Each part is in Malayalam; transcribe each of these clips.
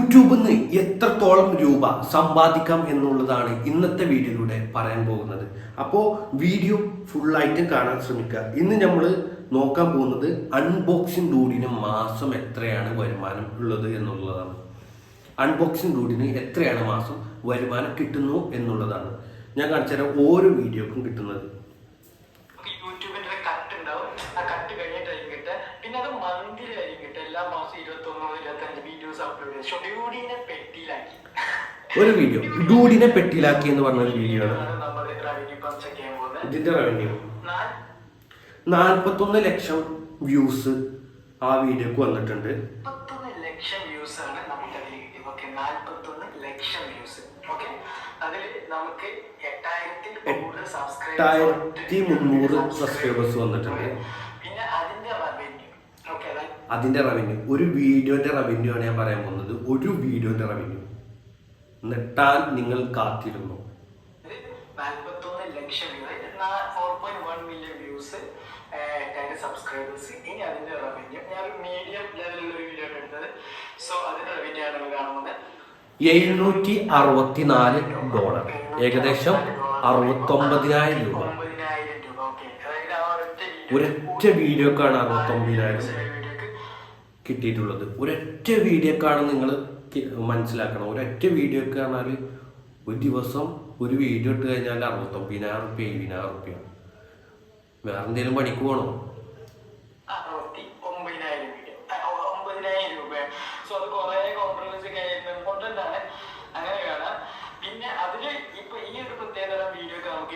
യൂട്യൂബിൽ നിന്ന് എത്രത്തോളം രൂപ സമ്പാദിക്കാം എന്നുള്ളതാണ് ഇന്നത്തെ വീഡിയോയിലൂടെ പറയാൻ പോകുന്നത്. അപ്പോൾ വീഡിയോ ഫുള്ളായിട്ട് കാണാൻ ശ്രമിക്കുക. ഇന്ന് നമ്മൾ നോക്കാൻ പോകുന്നത് അൺബോക്സിംഗ് ഡൂഡിന് മാസം എത്രയാണ് വരുമാനം ഉള്ളത് എന്നുള്ളതാണ്. അൺബോക്സിംഗ് ഡൂഡിന് എത്രയാണ് മാസം വരുമാനം കിട്ടുന്നു എന്നുള്ളതാണ്. ഞാൻ കാണിച്ചു തരാം ഓരോ വീഡിയോക്കും കിട്ടുന്നത്. എല്ലാ മാസം ഇരുപത്തൊന്നോ ഇരുപത്തഞ്ച് വീഡിയോസ് അപ്ലോഡ് ചെയ്ത് ഷെഡ്യൂളിനെ പെട്ടിയിലാക്കി ഒരു വീഡിയോ ഡൂഡിനെ പെട്ടിയിലാക്കി എന്ന് പറഞ്ഞ ഒരു വീഡിയോ ആണ്. ഇതിന്റെ റവന്യൂ നാൽപ്പത്തൊന്ന് ലക്ഷം വ്യൂസ് ആ വീഡിയോക്ക് വന്നിട്ടുണ്ട്. ലക്ഷം വ്യൂസ് ആണ് നമുക്ക് അതിൽ ഓക്കെ ലക്ഷം വ്യൂസ് ഓക്കെ അതിൽ നമുക്ക് എട്ടായിരത്തിൽ കൂടുതൽ സബ്സ്ക്രൈബേഴ്സ് വന്നിട്ടുണ്ട്. അതിന്റെ റവന്യൂ ഒരു വീഡിയോന്റെ റവന്യൂ ആണ് ഞാൻ പറയാൻ പോകുന്നത്. ഒരു വീഡിയോന്റെ റവന്യൂ നെട്ടാൻ നിങ്ങൾ കാത്തിരുന്നു. നാൽപ്പത്തൊന്ന് ലക്ഷം four point one million views subscribers ഇനി അതിന്റെ റവന്യൂ ഞാൻ ഒരു മീഡിയം ലെവലിലുള്ള ഒരു വീഡിയോ ആണ് എടുത്തത്. സോ റവന്യൂ ആണ് നമ്മൾ കാണുന്നത്. എഴുന്നൂറ്റി അറുപത്തിനാല് ഡോളർ ഏകദേശം അറുപത്തൊമ്പതിനായിരം രൂപ. ഒരൊറ്റ വീഡിയോക്കാണ് അറുപത്തൊമ്പതിനായിരം. കിട്ടിയിട്ടുള്ളത്. ഒരൊറ്റ വീഡിയോക്കാണ് നിങ്ങൾ മനസ്സിലാക്കണം. ഒരൊറ്റ വീഡിയോക്ക് പറഞ്ഞാൽ ഒരു ദിവസം ഒരു വീഡിയോ ഇട്ട് കഴിഞ്ഞാൽ അറുപത്തൊമ്പതിനായിരം റുപ്യ എഴുപതിനായിരം റുപ്യ. വേറെ എന്തെങ്കിലും പണിക്ക് പോകണോ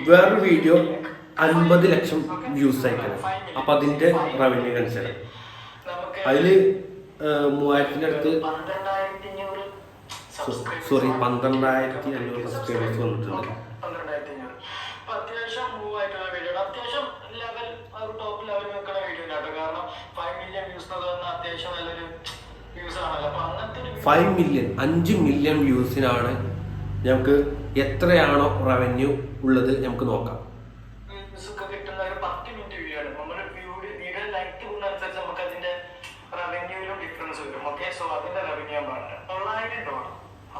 വേറൊരു വീഡിയോ അൻപത് ലക്ഷം വ്യൂസ് അയക്കണം അപ്പൊ അതിന്റെ റവന്യൂ അനുസരിച്ച്. അതിൽ മൂവായിരത്തിന്റെ അടുത്ത് സോറി പന്ത്രണ്ടായിരത്തി അഞ്ഞൂറ് സബ്സ്ക്രൈബേഴ്സ് വന്നിട്ടുണ്ട്. പന്ത്രണ്ടായിരത്തി അഞ്ഞൂറ് അത്യാവശ്യം മൂവ് ആയിട്ടുള്ള വീഡിയോ അത്യാവശ്യം ലെവൽ ഒരു ടോപ്പ് ലെവൽ വീഡിയോ കാരണം ഫൈവ് മില്യൺ വ്യൂസ് എന്ന് പറഞ്ഞാൽ അത്യാവശ്യം നല്ലൊരു വ്യൂസ് ആണല്ലോ. അപ്പൊ അങ്ങനത്തെ ഫൈവ് മില്യൺ അഞ്ച് മില്യൺ വ്യൂസിനാണ് നമുക്ക് എത്രയാണോ റവന്യൂ ഉള്ളത് നമുക്ക് നോക്കാം.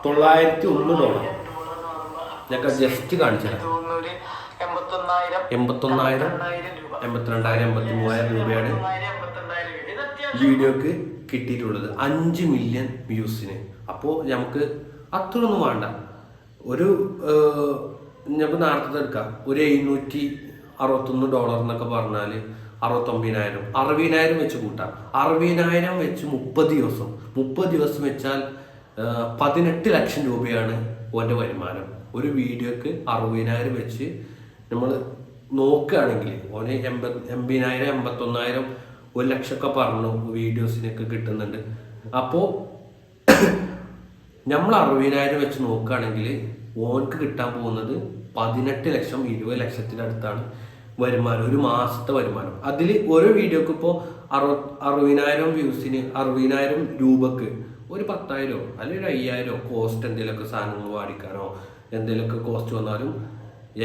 തൊള്ളായിരത്തി ഒന്ന് ഡോളർ ഞങ്ങൾക്ക് ജസ്റ്റ് കാണിച്ചു തരാം. എൺപത്തൊന്നായിരം എൺപത്തിരണ്ടായിരം എൺപത്തി മൂവായിരം രൂപയാണ് വീഡിയോക്ക് കിട്ടിയിട്ടുള്ളത് അഞ്ച് മില്യൺ വ്യൂസിന് അപ്പോൾ നമുക്ക് അത്രയൊന്നും വേണ്ട. ഒരു ഞങ്ങൾക്ക് നമുക്ക് നേരത്തെ എടുക്കാം. ഒരു എഴുന്നൂറ്റി അറുപത്തൊന്ന് ഡോളർ എന്നൊക്കെ പറഞ്ഞാൽ അറുപത്തൊമ്പതിനായിരം. അറുപതിനായിരം വെച്ച് കൂട്ടാം. അറുപതിനായിരം വെച്ച് മുപ്പത് ദിവസം. മുപ്പത് ദിവസം വെച്ചാൽ പതിനെട്ട് ലക്ഷം രൂപയാണ് ഓന്റെ വരുമാനം. ഒരു വീഡിയോക്ക് അറുപതിനായിരം വെച്ച് നമ്മൾ നോക്കുകയാണെങ്കിൽ ഓന് എൺപത് എൺപതിനായിരം എൺപത്തൊന്നായിരം ഒരു ലക്ഷമൊക്കെ പറഞ്ഞു വീഡിയോസിനൊക്കെ കിട്ടുന്നുണ്ട്. അപ്പോൾ നമ്മൾ അറുപതിനായിരം വെച്ച് നോക്കുകയാണെങ്കിൽ ഓൻക്ക് കിട്ടാൻ പോകുന്നത് പതിനെട്ട് ലക്ഷം ഇരുപത് ലക്ഷത്തിനടുത്താണ് വരുമാനം ഒരു മാസത്തെ വരുമാനം. അതിൽ ഓരോ വീഡിയോക്ക് ഇപ്പോൾ അറു അറുപതിനായിരം വ്യൂസിന് അറുപതിനായിരം രൂപക്ക് ഒരു പത്തായിരമോ അല്ലെങ്കിൽ ഒരു അയ്യായിരമോ കോസ്റ്റ് എന്തെങ്കിലുമൊക്കെ സാധനങ്ങൾ വാടിക്കാനോ എന്തെങ്കിലുമൊക്കെ കോസ്റ്റ് വന്നാലും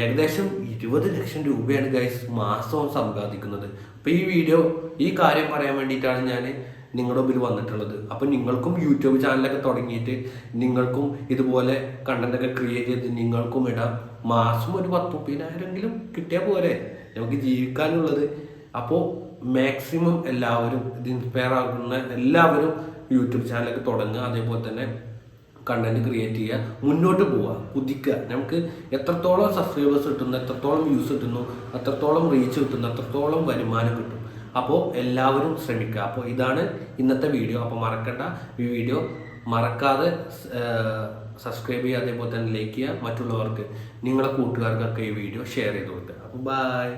ഏകദേശം ഇരുപത് ലക്ഷം രൂപയാണ് ഗൈസ് മാസവും സമ്പാദിക്കുന്നത്. അപ്പോൾ ഈ വീഡിയോ ഈ കാര്യം പറയാൻ വേണ്ടിയിട്ടാണ് ഞാൻ നിങ്ങളുടെ മുമ്പിൽ വന്നിട്ടുള്ളത്. അപ്പം നിങ്ങൾക്കും യൂട്യൂബ് ചാനലൊക്കെ തുടങ്ങിയിട്ട് നിങ്ങൾക്കും ഇതുപോലെ കണ്ടന്റൊക്കെ ക്രിയേറ്റ് ചെയ്ത് നിങ്ങൾക്കും ഇടാം. മാസം ഒരു പത്ത് മുപ്പതിനായിരമെങ്കിലും കിട്ടിയാൽ പോലെ നമുക്ക് ജീവിക്കാനുള്ളത്. അപ്പോൾ മാക്സിമം എല്ലാവരും ഇത് ഇൻസ്പയർ ആകുന്ന എല്ലാവരും യൂട്യൂബ് ചാനലൊക്കെ തുടങ്ങുക. അതേപോലെ തന്നെ കണ്ടന്റ് ക്രിയേറ്റ് ചെയ്യുക. മുന്നോട്ട് പോവുക. കുതിക്കുക. നമുക്ക് എത്രത്തോളം സബ്സ്ക്രൈബേഴ്സ് കിട്ടുന്നു എത്രത്തോളം വ്യൂസ് കിട്ടുന്നു എത്രത്തോളം റീച്ച് കിട്ടുന്നു എത്രത്തോളം വരുമാനം കിട്ടും. അപ്പോൾ എല്ലാവരും ശ്രമിക്കുക. അപ്പോൾ ഇതാണ് ഇന്നത്തെ വീഡിയോ അപ്പോൾ മറക്കണ്ട. ഈ വീഡിയോ മറക്കാതെ സബ്സ്ക്രൈബ് ചെയ്യുക അതേപോലെ തന്നെ ലൈക്ക് ചെയ്യുക. മറ്റുള്ളവർക്ക് നിങ്ങളുടെ കൂട്ടുകാർക്കൊക്കെ ഈ വീഡിയോ ഷെയർ ചെയ്ത് കൊടുക്കുക. അപ്പോൾ ബൈ